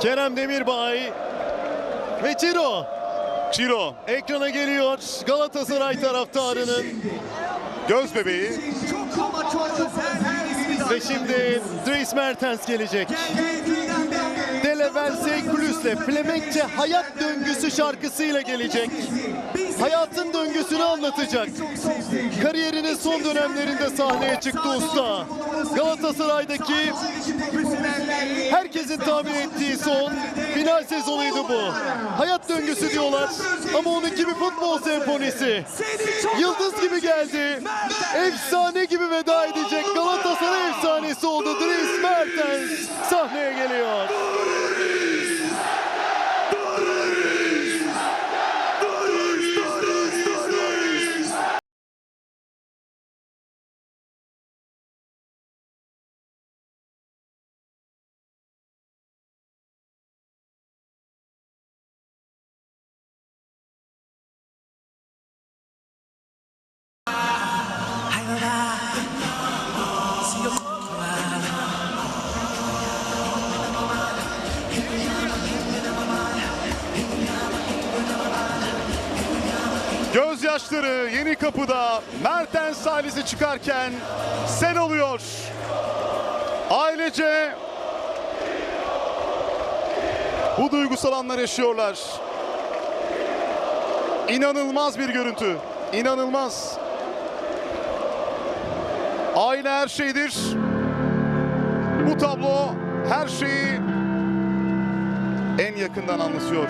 Kerem Demirbay ve Ciro Ciro ekrana geliyor Galatasaray taraftarının göz bebeği. Ve şimdi Dries Mertens gelecek. Geldiğinden beri Deleverse Plus'le Flemenkçe Hayat Döngüsü şarkısıyla gelecek. Hayatın döngüsünü anlatacak. Kariyerinin son dönemlerinde sahneye çıktı usta. Galatasaray'daki herkesin tahmin ettiği son final sezonuydu bu. Hayat döngüsü diyorlar ama onunki bir futbol senfonisi. Yıldız gibi geldi. Efsane gibi veda edecek Galatasaray efsanesi oldu. Dries Mertens sahneye geliyor. Gözyaşları yeni kapıda Mertens sahnesi çıkarken sen oluyor. Ailece bu duygusal anlar yaşıyorlar. İnanılmaz bir görüntü. İnanılmaz. Aile her şeydir. Bu tablo her şeyi en yakından anlatıyor.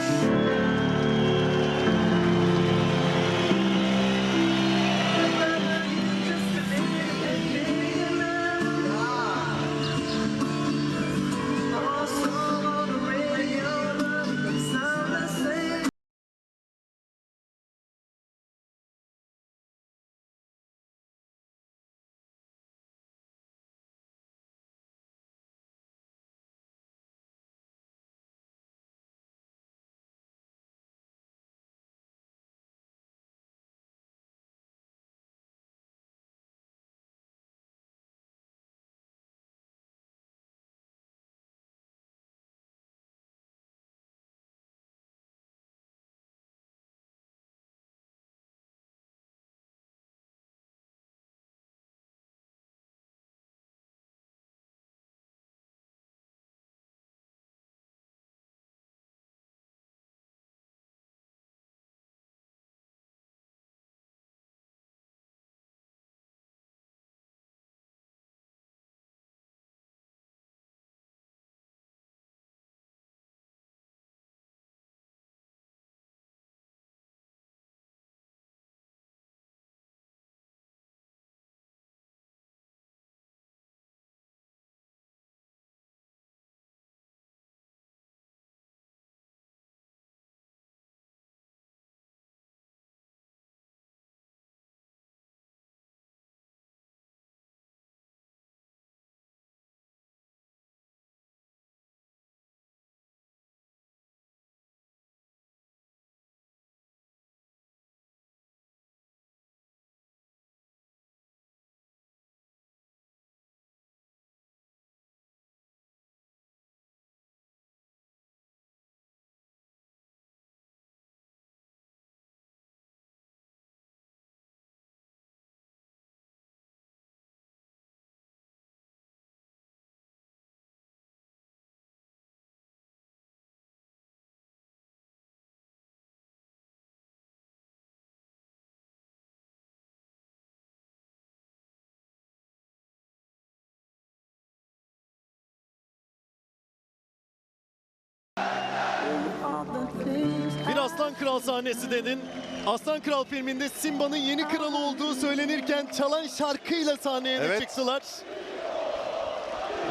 Aslan Kral sahnesi dedin. Aslan Kral filminde Simba'nın yeni kralı olduğu söylenirken çalan şarkıyla sahneye Evet. çıktılar.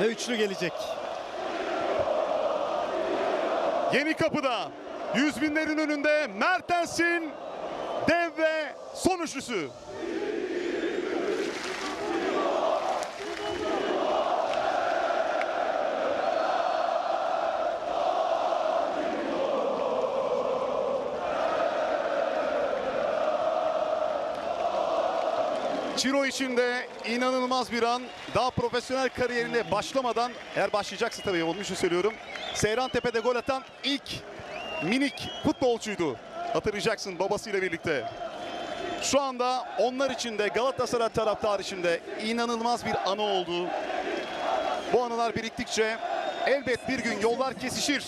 Ve üçlü gelecek. Yeni kapıda yüz binlerin önünde Mertens'in dev ve son üçlüsü. Ciro için de inanılmaz bir an. Daha profesyonel kariyerine başlamadan, eğer başlayacaksa tabii onun için söylüyorum. Seyran Tepe'de gol atan ilk minik futbolcuydu. Hatırlayacaksın babasıyla birlikte. Şu anda onlar için de Galatasaray taraftarı için de inanılmaz bir anı oldu. Bu anılar biriktikçe elbet bir gün yollar kesişir.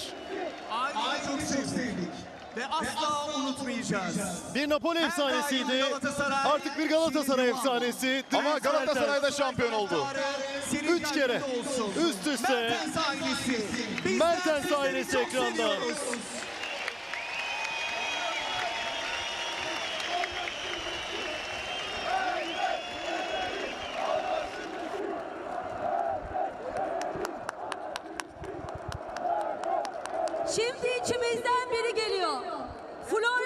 Ay çok sevdik. Ve asla unutmayacağız. Bir Napoli efsanesiydi. Artık bir Galatasaray efsanesi. Ama Dries Galatasaray da Mertens. şampiyon oldu. Üç kere üst üste Mertens ailesi. Ekranda. Förlora